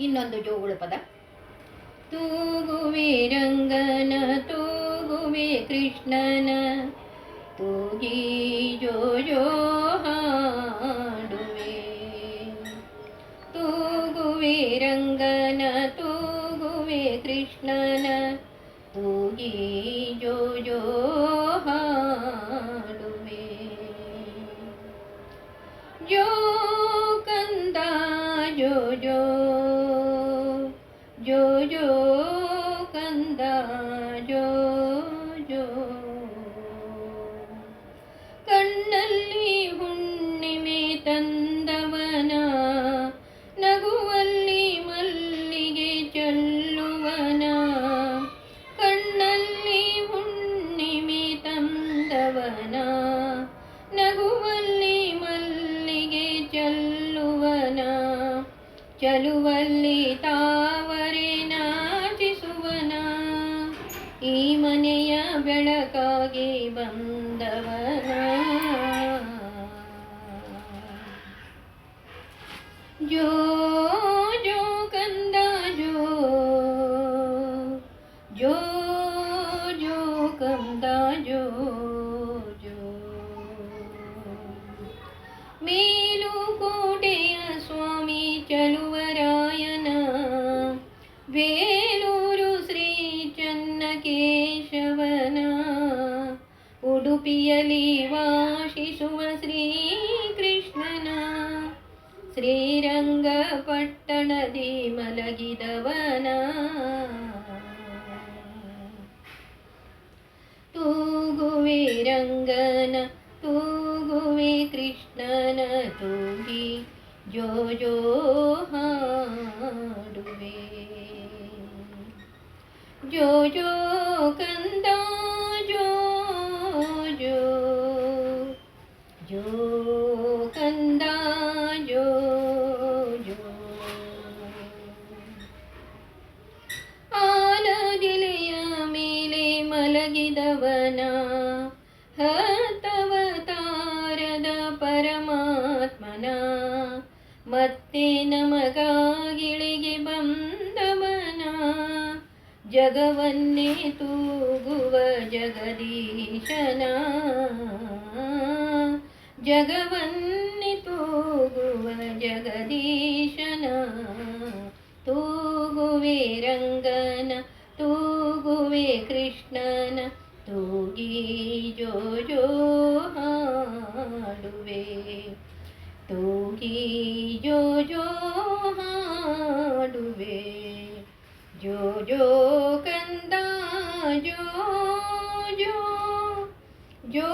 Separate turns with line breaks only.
ಇನ್ನೊಂದು ಜೋಗುಳ ಪದ ತೂಗುವೆ ರಂಗನ ತೂಗುವೆ ಕೃಷ್ಣನ ತೂಗಿ ಜೋ ಜೋ ಹಾಡುವೆ ತೂಗುವೆ ರಂಗನ ತೂಗುವೆ ಕೃಷ್ಣನ ತೂಗಿ ಜೋ ಜೋ ಹಾಡುವೆ ಜೋ ಕಂದ ಜೋ ಜೋ ಜೋ ಜೋ ಕಂದ ಜೋ ಜೋ ಕಣ್ಣಲ್ಲಿ ಹುಣ್ಣಿಮೆ ತಂದವನ, ನಗುವಲ್ಲಿ ಮಲ್ಲಿಗೆ ಚೆಲ್ಲುವನ. ಕಣ್ಣಲ್ಲಿ ಹುಣ್ಣಿಮೆ ತಂದವನ, ನಗುವಲ್ಲಿ ಮಲ್ಲಿಗೆ ಚೆಲ್ಲುವನ. ಚಲುವಲ್ಲಿ ಬಂದವನ ಜೋ ಜೋ ಕಂದ ಜೋ ಜೋ ಜೋ ಕಂದ ಜೋ ಉಡುಪಿಯಲ್ಲಿ ವಾಸಿಸುವ ಶ್ರೀ ಕೃಷ್ಣನ ಶ್ರೀರಂಗಪಟ್ಟಣದಿ ಮಲಗಿದವನ. ತೂಗುವೆ ರಂಗನ, ತೂಗುವೆ ಕೃಷ್ಣನ ತೂಗಿ ಜೋ ಜೋ ಹಾಡುವೆ. ಜೋ ಜೋ ಕಂದ ಜೋ ಕಂದ ಜೋ ಜೋ ಆಲದಿಲೆಯ ಮೇಲೆ ಮಲಗಿದವನ ಹತವತಾರದ ಪರಮಾತ್ಮನ ಮತ್ತೆ ನಮಗಾಗಿಳಿಗೆ ಬಂದವನ ಜಗವನ್ನೇ ತೂಗುವ ಜಗದೀಶನ ಜಗವನ್ನೇ ತೂಗುವ ಜಗದೀಶನ ತೂಗುವೆ ರಂಗನ ತೂಗುವೆ ಕೃಷ್ಣನ ತೂಗಿ ಜೋ ಜೋ ಹಾಡುವೆ ತೂಗಿ ಜೋ ಜೋ ಹಾಡುವೆ ಜೋ ಜೋ ಕಂದ ಜೋ ಜೋ ಜೋ